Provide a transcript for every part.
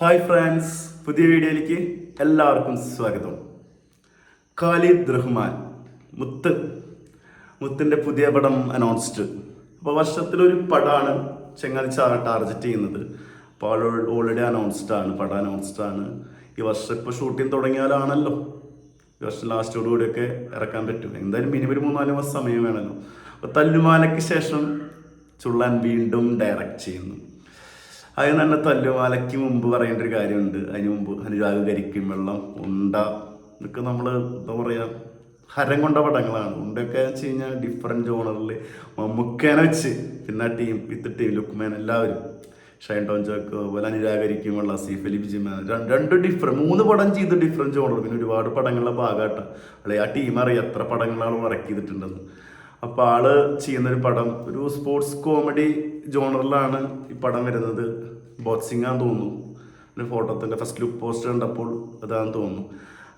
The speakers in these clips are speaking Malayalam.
ഹായ് ഫ്രണ്ട്സ് പുതിയ വീഡിയോയിലേക്ക് എല്ലാവർക്കും സ്വാഗതം. ഖാലിദ് റഹ്മാൻ മുത്ത്. മുത്തിന്റെ പുതിയ പടം അനൗൺസ്ഡ് അപ്പോൾ വർഷത്തിലൊരു പടമാണ് ചെങ്ങാലി ടാർജറ്റ് ചെയ്യുന്നത്. അപ്പോൾ ഓൾറെഡി അനൗൺസ്ഡ് ആണ് പടം അനൗൺസ്ഡ് ആണ്. ഈ വർഷം ഇപ്പോൾ ഷൂട്ടിംഗ് തുടങ്ങിയാലാണല്ലോ. ഈ വർഷം ലാസ്റ്റോടുകൂടിയൊക്കെ ഇറക്കാൻ പറ്റും. എന്തായാലും മിനിമം ഒരു മൂന്നാൽ മാസം സമയം വേണമല്ലോ അപ്പോൾ തല്ലുമാലയ്ക്ക് ശേഷം ചുള്ളാൻ വീണ്ടും ഡയറക്റ്റ് ചെയ്യുന്നു. അതിന് തന്നെ തല്ലുമാലയ്ക്ക് മുമ്പ് പറയേണ്ട ഒരു കാര്യമുണ്ട്. അതിന് മുമ്പ് അനുരാഗ് കരിക്കും വെള്ളം ഉണ്ട ഇതൊക്കെ നമ്മൾ എന്താ പറയുക ഹരം കൊണ്ട പടങ്ങളാണ്. ഉണ്ടൊക്കെ വെച്ച് കഴിഞ്ഞാൽ ഡിഫറെന്റ് ജോണറിൽ മമ്മൂക്കേനെ വെച്ച് പിന്നെ ടീം വിത്ത് ടീം ലുക്മാൻ എല്ലാവരും ഷൈൻ ടോൺ ജോക്ക് അതുപോലെ അനുരാകരിക്കും വെള്ളം സീഫ് അലി ബിജിമാൻ രണ്ട് ഡിഫറെന്റ് മൂന്ന് പടം ചെയ്ത് ഡിഫറെന്റ് ജോണർ പിന്നെ ഒരുപാട് പടങ്ങളുടെ ഭാഗമായിട്ടാണ് അല്ലെ ആ ടീം അറിയാം എത്ര പടങ്ങളാണ് വർക്ക് ചെയ്തിട്ടുണ്ടെന്ന്. അപ്പോൾ ആൾ ചെയ്യുന്നൊരു പടം ഒരു സ്പോർട്സ് കോമഡി ജോണറിലാണ് ഈ പടം വരുന്നത്. ബോക്സിംഗ് ആണെന്ന് തോന്നുന്നു. ഒരു ഫോട്ടോത്തിന്റെ ഫസ്റ്റ് ലുക്ക് പോസ്റ്റ് കണ്ടപ്പോൾ അതാണെന്ന് തോന്നുന്നു.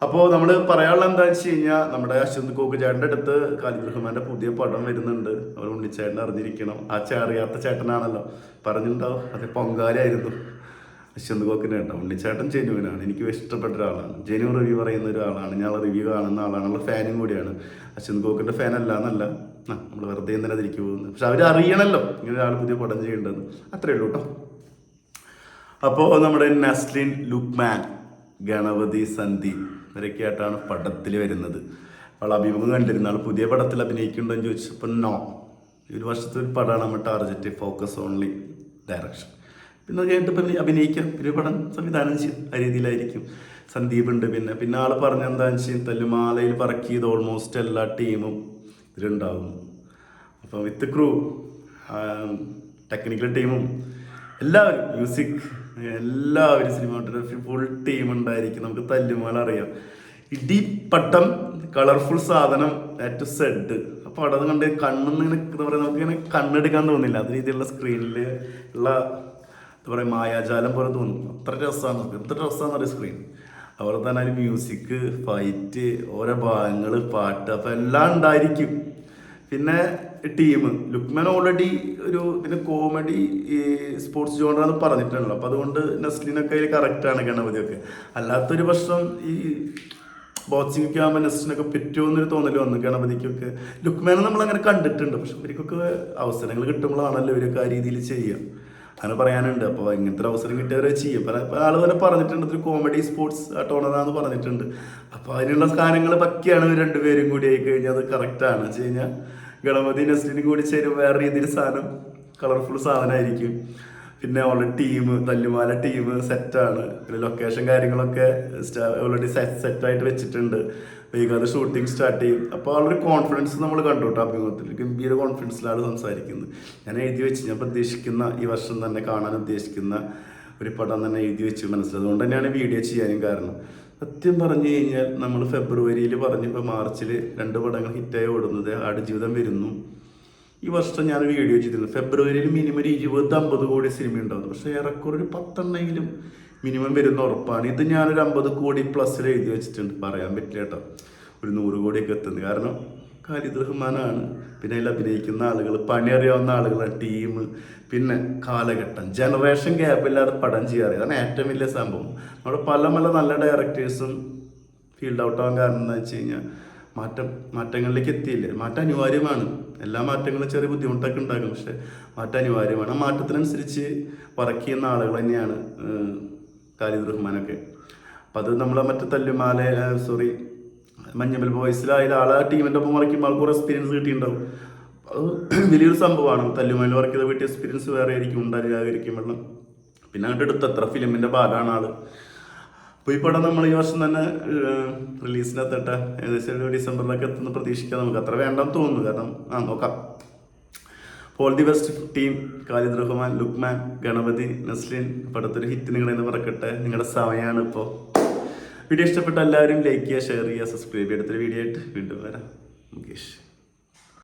അപ്പോൾ നമ്മൾ പറയാനുള്ള എന്താണെന്ന് വെച്ച് കഴിഞ്ഞാൽ നമ്മുടെ അശ്വന്ത് കോക്കുചേട്ടന്റെ അടുത്ത് കാലിബ്രഹ്മാന്റെ പുതിയ പടം വരുന്നുണ്ട്. അവർ ഉണ്ണിച്ചേട്ടൻ അറിഞ്ഞിരിക്കണം. ആ ചേ അറിയാത്ത ചേട്ടനാണല്ലോ. പറഞ്ഞിട്ടുണ്ടാവും? അത് പൊങ്കാലായിരുന്നു അശ്വന്ത് കോക്കിന്റെ ഉണ്ടാവും ഉണ്ണിച്ചേട്ടൻ ജെനുവിനാണ്. എനിക്ക് ഇഷ്ടപ്പെട്ട ഒരാളാണ്. ജെനുവിൻ റിവ്യൂ പറയുന്ന ഒരാളാണ്. ഞാൻ റിവ്യൂ കാണുന്ന ആളാണ്. ഫാനും കൂടിയാണ്. അശ്വന്ത് കോക്കിന്റെ ഫാൻ അല്ല എന്നല്ല. നമ്മൾ വെറുതെ എന്തിനാ തിരിച്ചു പോകുന്നത് പക്ഷെ അവർ ഇങ്ങനെ ഒരാൾ പുതിയ പടം ചെയ്യേണ്ടതെന്ന് അത്രേ ഉള്ളൂ കേട്ടോ അപ്പോൾ നമ്മുടെ നസ്ലിൻ ലുക്മാൻ ഗണപതി സന്ദീപ് ഇവരൊക്കെ ആയിട്ടാണ് പടത്തിൽ വരുന്നത്. അവൾ അഭിമുഖം കണ്ടിരുന്ന. ആൾ പുതിയ പടത്തിൽ അഭിനയിക്കുന്നുണ്ടോ എന്ന് ചോദിച്ചപ്പോൾ നോ. ഒരു വർഷത്തെ ഒരു പടമാണ് നമ്മുടെ ടാർജറ്റ് ഫോക്കസ് ഓൺലി ഡയറക്ഷൻ പിന്നെ കഴിഞ്ഞിട്ട് ഇപ്പം അഭിനയിക്കാം. ഒരു പടം സംവിധാനം ചെയ്യും ആ രീതിയിലായിരിക്കും. സന്ദീപ് ഉണ്ട് പിന്നെ. പിന്നെ ആൾ പറഞ്ഞ എന്താണെന്ന് വെച്ചാൽ തല്ലുമാലയിൽ വർക്ക് ചെയ്ത് ഓൾമോസ്റ്റ് എല്ലാ ടീമും ഇതിലുണ്ടാകുന്നു അപ്പം വിത്ത് ക്രൂ ടെക്നിക്കൽ ടീമും എല്ലാവരും മ്യൂസിക് എല്ലാവരും സിനിമാറ്റോഗ്രാഫി ഫുൾ ടീം ഉണ്ടായിരിക്കും. നമുക്ക് തല്ലുമാല അറിയാം. ഇടിപ്പട്ടം കളർഫുൾ സാധനം ടു സെഡ് അപ്പോൾ അവിടെ കണ്ട് കണ്ണെന്ന് ഇങ്ങനെ എന്താ പറയുക നമുക്ക് ഇങ്ങനെ കണ്ണെടുക്കാൻ തോന്നില്ല. അത് രീതിയിലുള്ള സ്ക്രീനിൽ ഉള്ള എന്താ പറയുക മായാജാലം പോലെ തോന്നും. അത്ര രസമാണ് എത്ര രസമാണെന്ന് അറിയാം സ്ക്രീൻ അതുപോലെ തന്നെ അതിൽ മ്യൂസിക് ഫൈറ്റ് ഓരോ ഭാഗങ്ങൾ പാട്ട് അപ്പോൾ എല്ലാം ഉണ്ടായിരിക്കും. പിന്നെ ടീം ലുക്മാൻ ഓൾറെഡി ഒരു ഇതിന് കോമഡി ഈ സ്പോർട്സ് ജോണറാന്ന് പറഞ്ഞിട്ടുണ്ടല്ലോ. അപ്പോൾ അതുകൊണ്ട് നെസ്ലിനൊക്കെ അതിൽ കറക്റ്റാണ് ഗണപതിയൊക്കെ. അല്ലാത്തൊരു പ്രശ്നം ഈ ബോക്സിംഗ് ആകുമ്പോൾ നെസ്റ്റിനൊക്കെ പറ്റുമോ എന്നൊരു തോന്നൽ വന്നു ഗണപതിക്കൊക്കെ. ലുക്മാനെ നമ്മൾ അങ്ങനെ കണ്ടിട്ടുണ്ട്. പക്ഷെ ഇവർക്കൊക്കെ അവസരങ്ങൾ കിട്ടുമ്പോഴാണല്ലോ ഇവരൊക്കെ ആ രീതിയിൽ ചെയ്യുക. അങ്ങനെ പറയാനുണ്ട്. അപ്പോൾ ഇങ്ങനത്തെ അവസരം കിട്ടിയവരെ ചെയ്യും പല പല ആൾ തന്നെ പറഞ്ഞിട്ടുണ്ട്. ഒരു കോമഡി സ്പോർട്സ് ടോണറാന്ന് പറഞ്ഞിട്ടുണ്ട്. അപ്പോൾ അതിനുള്ള സ്ഥാനങ്ങൾ പറ്റിയാണ് രണ്ടുപേരും കൂടി ആയി കഴിഞ്ഞാൽ അത് കറക്റ്റാണ് വെച്ച് കഴിഞ്ഞാൽ ഗണപതി നസ്ലിന് കൂടി ചേരും വേറെ രീതിയിൽ സാധനം. കളർഫുൾ സാധനമായിരിക്കും പിന്നെ ഓൾറെഡി ടീം തല്ലുമാല ടീം സെറ്റാണ് പിന്നെ ലൊക്കേഷൻ കാര്യങ്ങളൊക്കെ ഓൾറെഡി സെറ്റായിട്ട് വെച്ചിട്ടുണ്ട്. വൈകാതെ ഷൂട്ടിംഗ് സ്റ്റാർട്ട് ചെയ്യും. അപ്പോൾ ആളൊരു കോൺഫിഡൻസ് നമ്മൾ കണ്ടു കേട്ടോ അഭിമുഖത്തിൽ. ഗംഭീര കോൺഫിഡൻസിലാണ് സംസാരിക്കുന്നത്. ഞാൻ എഴുതി വെച്ച് ഞാൻ പ്രതീക്ഷിക്കുന്ന ഈ വർഷം തന്നെ കാണാൻ ഉദ്ദേശിക്കുന്ന ഒരു പടം തന്നെ എഴുതി വെച്ച് മനസ്സിലായത് അതുകൊണ്ട് തന്നെയാണ് വീഡിയോ ചെയ്യാനും കാരണം. സത്യം പറഞ്ഞു കഴിഞ്ഞാൽ നമ്മൾ ഫെബ്രുവരിയിൽ പറഞ്ഞപ്പോൾ മാർച്ചിൽ രണ്ട് പടങ്ങൾ ഹിറ്റായി ഓടുന്നത് ആടുജീവിതം വരുന്നു. ഈ വർഷം ഞാൻ വീഡിയോ ചെയ്തിരുന്നു. ഫെബ്രുവരിയിൽ മിനിമം ഒരു ഇരുപത് അമ്പത് കോടി സിനിമ ഉണ്ടാകുന്നു. പക്ഷേ ഏറെക്കുറെ ഒരു പത്തെണ്ണെങ്കിലും മിനിമം വരുന്ന ഉറപ്പാണ്. ഇത് ഞാനൊരു അമ്പത് കോടി പ്ലസ്സിൽ എഴുതി വെച്ചിട്ടുണ്ട്. പറയാൻ പറ്റില്ല കേട്ടോ. ഒരു നൂറ് കോടിയൊക്കെ എത്തുന്നത് കാരണം ഖാലിദ് റഹ്മാനാണ് പിന്നെ അതിൽ അഭിനയിക്കുന്ന ആളുകൾ പണി അറിയാവുന്ന ആളുകളാണ് ടീം പിന്നെ കാലഘട്ടം. ജനറേഷൻ ഗ്യാപ്പില്ലാതെ പടം ചെയ്യാറ്. അതാണ് ഏറ്റവും വലിയ സംഭവം. നമ്മുടെ പല പല നല്ല ഡയറക്ടേഴ്സും ഫീൽഡ് ഔട്ട് ആവാൻ കാരണം എന്താ വെച്ച് കഴിഞ്ഞാൽ മാറ്റം മാറ്റങ്ങളിലേക്ക് എത്തിയില്ലേ? മാറ്റം അനിവാര്യമാണ്. എല്ലാ മാറ്റങ്ങളും ചെറിയ ബുദ്ധിമുട്ടൊക്കെ ഉണ്ടാകും. പക്ഷെ മാറ്റം അനിവാര്യമാണ്. ആ മാറ്റത്തിനനുസരിച്ച് വർക്ക് ചെയ്യുന്ന ആളുകൾ തന്നെയാണ് ഖാലിദ് റഹ്മാനൊക്കെ അപ്പം അത് നമ്മളെ മറ്റേ തല്ലുമാല സോറി മഞ്ഞമ്മൽ ബോയ്സിലായാലും ആളെ ടീമിന്റെ ഒപ്പം വരയ്ക്കുമ്പോൾ ആൾക്ക് കുറേ എക്സ്പീരിയൻസ് കിട്ടിയിട്ടുണ്ടാവും. അത് വലിയൊരു സംഭവമാണ്. തല്ലുമയിൽ വർക്ക് ചെയ്ത വീട്ടിൽ എക്സ്പീരിയൻസ് വേറെ ആയിരിക്കും ഉണ്ടായിരിക്കും വെള്ളം. പിന്നെ അങ്ങോട്ട് എടുത്ത് എത്ര ഫിലിമിന്റെ ഭാഗമാണ് ആൾ. അപ്പോൾ ഈ പടം നമ്മൾ ഈ വർഷം തന്നെ റിലീസിനെത്തട്ടെ ഏകദേശം ഒരു ഡിസംബറിലൊക്കെ എത്തുന്ന പ്രതീക്ഷിക്കാം നമുക്ക്. അത്ര വേണ്ടെന്ന് തോന്നുന്നു. കാരണം ആ നോക്കാം. All the best team Khalid Rahman Lukman Ganapathi Naslen പടത്തൊരു hit നിങ്ങളെന്ന് പറക്കട്ടെ. നിങ്ങളുടെ സമയമാണ് ഇപ്പോൾ വീഡിയോ ഇഷ്ടപ്പെട്ട എല്ലാവരും ലൈക്ക് ചെയ്യുക ഷെയർ ചെയ്യുക സബ്സ്ക്രൈബ് ചെയ്യുക വീഡിയോ ആയിട്ട് വീണ്ടും വരാം. മുകേഷ്.